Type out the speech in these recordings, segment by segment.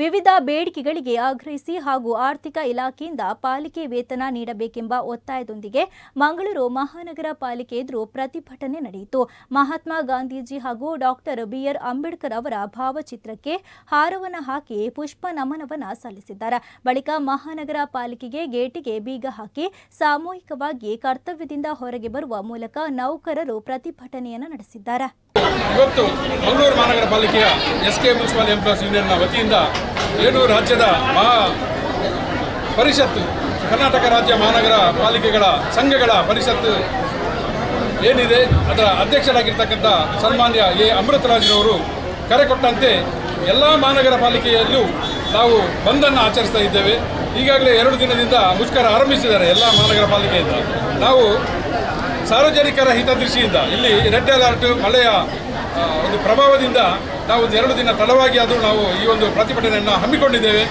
ವಿವಿಧ ಬೇಡಿಕೆಗಳಿಗೆ ಆಗ್ರಹಿಸಿ ಹಾಗೂ ಆರ್ಥಿಕ ಇಲಾಖೆಯಿಂದ ಪಾಲಿಕೆ ವೇತನ ನೀಡಬೇಕೆಂಬ ಒತ್ತಾಯದೊಂದಿಗೆ ಮಂಗಳೂರು ಮಹಾನಗರ ಪಾಲಿಕೆ ಎದುರು ಪ್ರತಿಭಟನೆ ನಡೆಯಿತು. ಮಹಾತ್ಮ ಗಾಂಧೀಜಿ ಹಾಗೂ ಡಾಕ್ಟರ್ ಬಿಆರ್ ಅಂಬೇಡ್ಕರ್ ಅವರ ಭಾವಚಿತ್ರಕ್ಕೆ ಹಾರವನ್ನು ಹಾಕಿ ಪುಷ್ಪ ನಮನವನ್ನ ಸಲ್ಲಿಸಿದ್ದಾರೆ. ಬಳಿಕ ಮಹಾನಗರ ಪಾಲಿಕೆಗೆ ಗೇಟಿಗೆ ಬೀಗ ಹಾಕಿ ಸಾಮೂಹಿಕವಾಗಿ ಕರ್ತವ್ಯದಿಂದ ಹೊರಗೆ ಬರುವ ಮೂಲಕ ನೌಕರರು ಪ್ರತಿಭಟನೆಯನ್ನು ನಡೆಸಿದ್ದಾರೆ. ಇವತ್ತು ಮಂಗಳೂರು ಮಹಾನಗರ ಪಾಲಿಕೆಯ ಎಸ್ ಕೆ ಮುನ್ಸಿಪಾಲ್ ಎಂಪ್ಲಾಯ್ಸ್ ಯೂನಿಯನ್ನ ವತಿಯಿಂದ ಏನು ರಾಜ್ಯದ ಮಹಾ ಪರಿಷತ್ತು, ಕರ್ನಾಟಕ ರಾಜ್ಯ ಮಹಾನಗರ ಪಾಲಿಕೆಗಳ ಸಂಘಗಳ ಪರಿಷತ್ತು ಏನಿದೆ, ಅದರ ಅಧ್ಯಕ್ಷರಾಗಿರ್ತಕ್ಕಂಥ ಸನ್ಮಾನ್ಯ ಎ. ಅಮೃತರಾಜ್ರವರು ಕರೆ ಕೊಟ್ಟಂತೆ ಎಲ್ಲ ಮಹಾನಗರ ಪಾಲಿಕೆಯಲ್ಲೂ ನಾವು ಬಂದನ್ನು ಆಚರಿಸ್ತಾ ಇದ್ದೇವೆ. ಈಗಾಗಲೇ ಎರಡು ದಿನದಿಂದ ಮುಷ್ಕರ ಆರಂಭಿಸಿದ್ದಾರೆ ಎಲ್ಲ ಮಹಾನಗರ ಪಾಲಿಕೆಯಿಂದ. ನಾವು ಸಾರ್ವಜನಿಕರ ಹಿತದೃಷ್ಟಿಯಿಂದ, ಇಲ್ಲಿ ರೆಡ್ ಅಲರ್ಟ್ ಮಳೆಯ ಒಂದು ಪ್ರಭಾವದಿಂದ ನಾವು ಒಂದು ಎರಡು ದಿನ ತಡವಾಗಿ ಅದು ನಾವು ಈ ಒಂದು ಪ್ರತಿಭಟನೆಯನ್ನು ಹಮ್ಮಿಕೊಂಡಿದ್ದೇವೆ.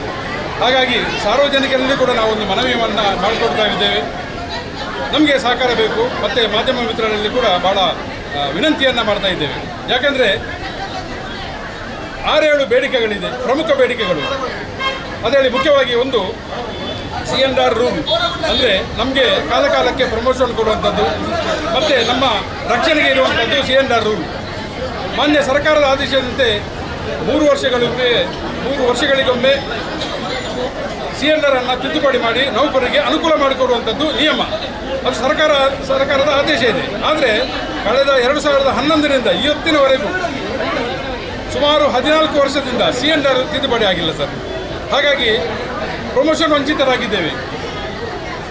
ಹಾಗಾಗಿ ಸಾರ್ವಜನಿಕರಲ್ಲಿ ಕೂಡ ನಾವು ಒಂದು ಮನವಿಯನ್ನು ಮಾಡಿಕೊಡ್ತಾ ಇದ್ದೇವೆ. ನಮಗೆ ಸಹಕಾರ ಬೇಕು, ಮತ್ತು ಮಾಧ್ಯಮ ಮಿತ್ರರಲ್ಲಿ ಕೂಡ ಭಾಳ ವಿನಂತಿಯನ್ನು ಮಾಡ್ತಾ ಇದ್ದೇವೆ. ಯಾಕೆಂದರೆ ಆರೇಳು ಬೇಡಿಕೆಗಳಿದೆ, ಪ್ರಮುಖ ಬೇಡಿಕೆಗಳು. ಅದರಲ್ಲಿ ಮುಖ್ಯವಾಗಿ ಒಂದು ಸಿ ಎನ್ ಆರ್ ರೂಮ್. ಅಂದರೆ ನಮಗೆ ಕಾಲಕಾಲಕ್ಕೆ ಪ್ರಮೋಷನ್ ಕೊಡುವಂಥದ್ದು, ಮತ್ತು ನಮ್ಮ ರಕ್ಷಣೆಗೆ ಇರುವಂಥದ್ದು ಸಿ ಎನ್ ಆರ್ ರೂಮ್. ಮಾನ್ಯ ಸರ್ಕಾರದ ಆದೇಶದಂತೆ ಮೂರು ವರ್ಷಗಳಿಗೊಮ್ಮೆ ಮೂರು ವರ್ಷಗಳಿಗೊಮ್ಮೆ ಸಿ ಎನ್ ಅನ್ನು ತಿದ್ದುಪಡಿ ಮಾಡಿ ನೌಕರರಿಗೆ ಅನುಕೂಲ ಮಾಡಿಕೊಡುವಂಥದ್ದು ನಿಯಮ. ಅದು ಸರ್ಕಾರ, ಸರ್ಕಾರದ ಆದೇಶ ಇದೆ. ಆದರೆ ಕಳೆದ ಎರಡು ಸಾವಿರದ ಹನ್ನೊಂದರಿಂದ ಇವತ್ತಿನವರೆಗೂ ಸುಮಾರು ಹದಿನಾಲ್ಕು ವರ್ಷದಿಂದ ಸಿ ಎನ್ ತಿದ್ದುಪಡಿ ಆಗಿಲ್ಲ ಸರ್. ಹಾಗಾಗಿ ಪ್ರಮೋಷನ್ ವಂಚಿತರಾಗಿದ್ದೇವೆ.